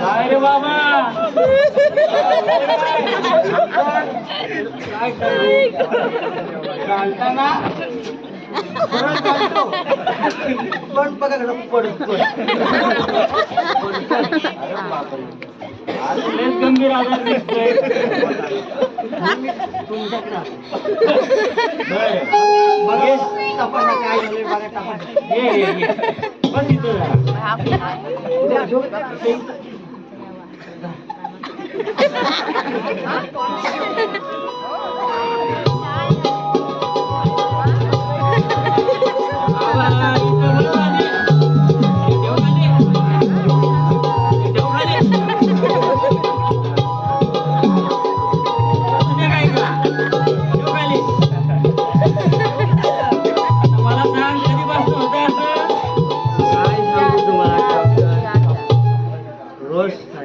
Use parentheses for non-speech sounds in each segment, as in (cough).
काय रे बाबा? काय चालताना. पण बघा पडतो गंभीर आजार दिसतोय. तुमच्याकडे काय झालंय बघा तपासा. Mày.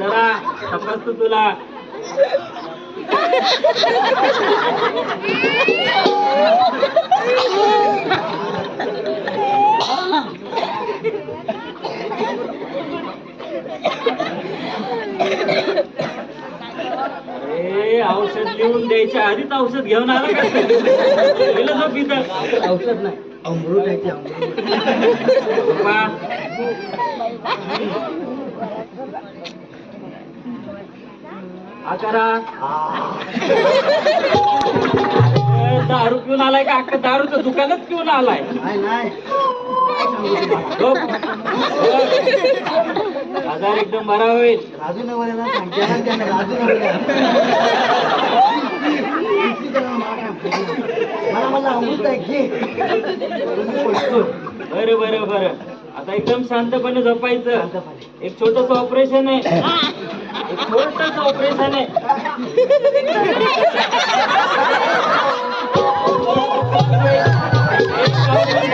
जरा तपासतो तुला. अरे औषध लिहून द्यायच्या आधीच औषध घेऊन आला का? गेलं झोप इथं औषध नाही अमृत आहे ते अमृत. हा. दारू पिऊन आलाय का अख्खं दारूचं दुकानच पिऊन आलाय. आजार एकदम बरा होईल. राजू नवरे ना सांगते ना त्यांना राजू नवरे मला मला अमृत आहे घे. तुम्ही पडतो बरं बरं बरं. आता एकदम शांतपणे झोपायचं. एक छोटस ऑपरेशन आहे. छोटस ऑपरेशन आहे. (laughs)